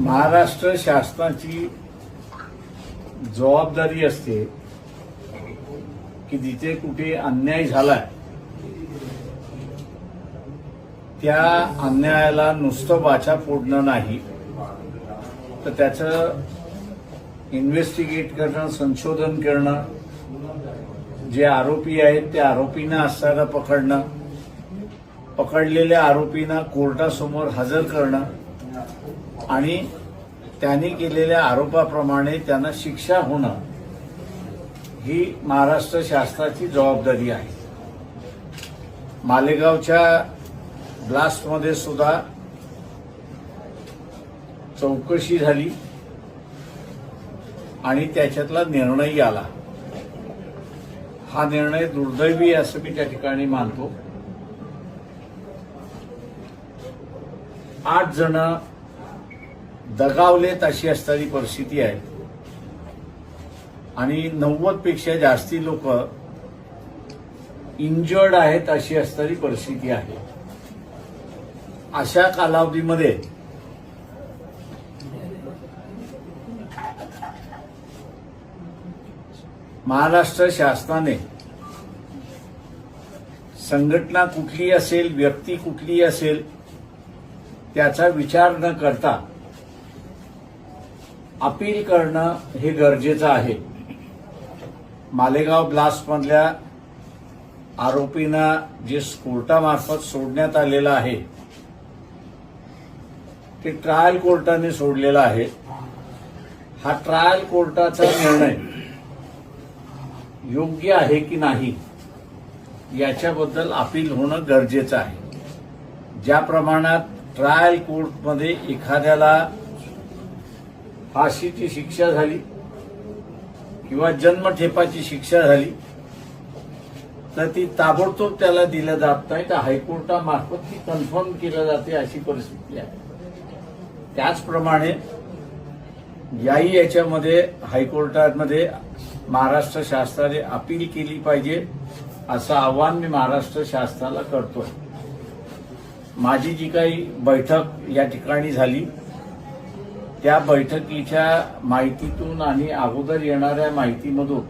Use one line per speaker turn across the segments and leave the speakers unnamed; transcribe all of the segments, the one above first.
महाराष्ट्र शासनाची जबाबदारी असते की जिथे कुठे अन्याय झालाय त्या अन्यायाला नुसतं वाचा फोडणं नाही. तर त्याचं इन्व्हेस्टिगेट करणं संशोधन करणं जे आरोपी आहेत त्या आरोपींना असताना पकडणं पकडलेल्या आरोपींना कोर्टासमोर हजर करणं आणि त्यांनी केलेल्या आरोपाप्रमाणे त्यांना शिक्षा होणं ही महाराष्ट्र शासनाची जबाबदारी आहे. मालेगावच्या ब्लास्टमध्ये सुद्धा चौकशी झाली आणि त्याच्यातला निर्णय आला. हा निर्णय दुर्दैवी असं मी त्या ठिकाणी मानतो. आठ जण दगावलेत अशी असणारी परिस्थिती आहे. आणि नव्वदपेक्षा जास्ती लोक इंजर्ड आहेत अशी असणारी परिस्थिती आहे. अशा कालावधीमध्ये महाराष्ट्र शासनाने संघटना कुठली असेल व्यक्ती कुठली असेल त्याचा विचार न करता अपील करणं हे गरजेचं आहे. मालेगाव ब्लास्टमधल्या आरोपींना जे कोर्टामार्फत सोडण्यात आलेलं आहे ते ट्रायल कोर्टाने सोडलेलं आहे. हा ट्रायल कोर्टाचा निर्णय योग्य आहे की नाही याच्याबद्दल अपील होणं गरजेचं आहे. ज्या प्रमाणात ट्रायल कोर्टमध्ये एखाद्याला फाशीची शिक्षा झाली किंवा जन्मठेपाची शिक्षा झाली तर ती ताबडतोब त्याला दिलं जात नाही. तर हायकोर्टामार्फत ती कन्फर्म केलं जाते अशी परिस्थिती आहे. त्याचप्रमाणे याही याच्यामध्ये हायकोर्टामध्ये महाराष्ट्र शासनाने अपील केली पाहिजे असं आव्हान मी महाराष्ट्र शासनाला करतोय. माझी जी काही बैठक या ठिकाणी झाली त्या बैठकीच्या माहितीतून आणि अगोदर येणाऱ्या माहितीमधून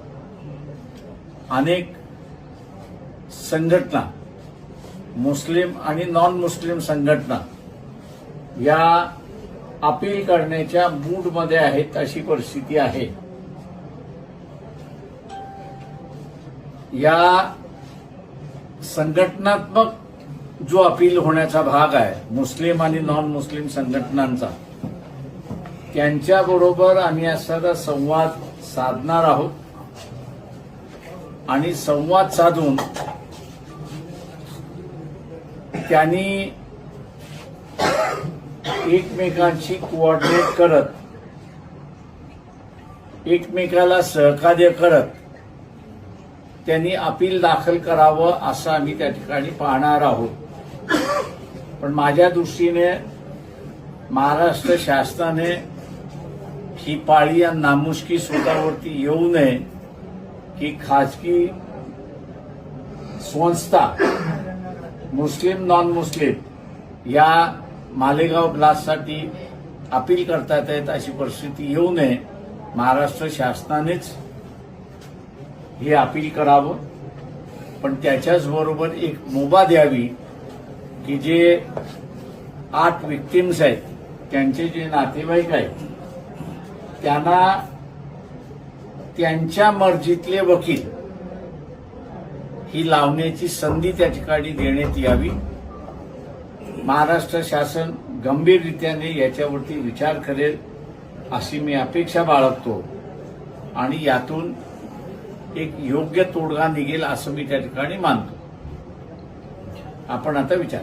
अनेक संघटना मुस्लिम आणि नॉन मुस्लिम संघटना या अपील करण्याच्या मूडमध्ये आहेत अशी परिस्थिती आहे. या संघटनात्मक जो अपील होण्याचा भाग आहे मुस्लिम आणि नॉन मुस्लिम संघटनांचा त्यांच्याबरोबर आम्ही असा संवाद साधणार आहोत. आणि संवाद साधून त्यांनी एकमेकांशी कोऑर्डिनेट करत एकमेकाला सहकार्य करत त्यांनी अपील दाखल करावं असं आम्ही त्या ठिकाणी पाहणार आहोत. पण माझ्या दृष्टीने महाराष्ट्र शासनाने ही पाळी या नामुष्की स्वतःवरती येऊ नये की खाजगी संस्था मुस्लिम नॉन मुस्लिम या मालेगाव ब्लास्टसाठी अपील करतात आहेत अशी परिस्थिती येऊ नये. महाराष्ट्र शासनानेच हे अपील करावं. पण त्याच्याच बरोबर एक मुभा द्यावी. की जे आठ विक्टिम्स आहेत त्यांचे जे नातेवाईक आहेत त्यांना त्यांच्या मर्जीतले वकील ही लावण्याची संधी त्या ठिकाणी देण्यात यावी. महाराष्ट्र शासन गंभीररित्याने याच्यावरती विचार करेल अशी मी अपेक्षा बाळगतो. आणि यातून एक योग्य तोडगा निघेल असं मी त्या ठिकाणी मानतो. आपण आता विचार.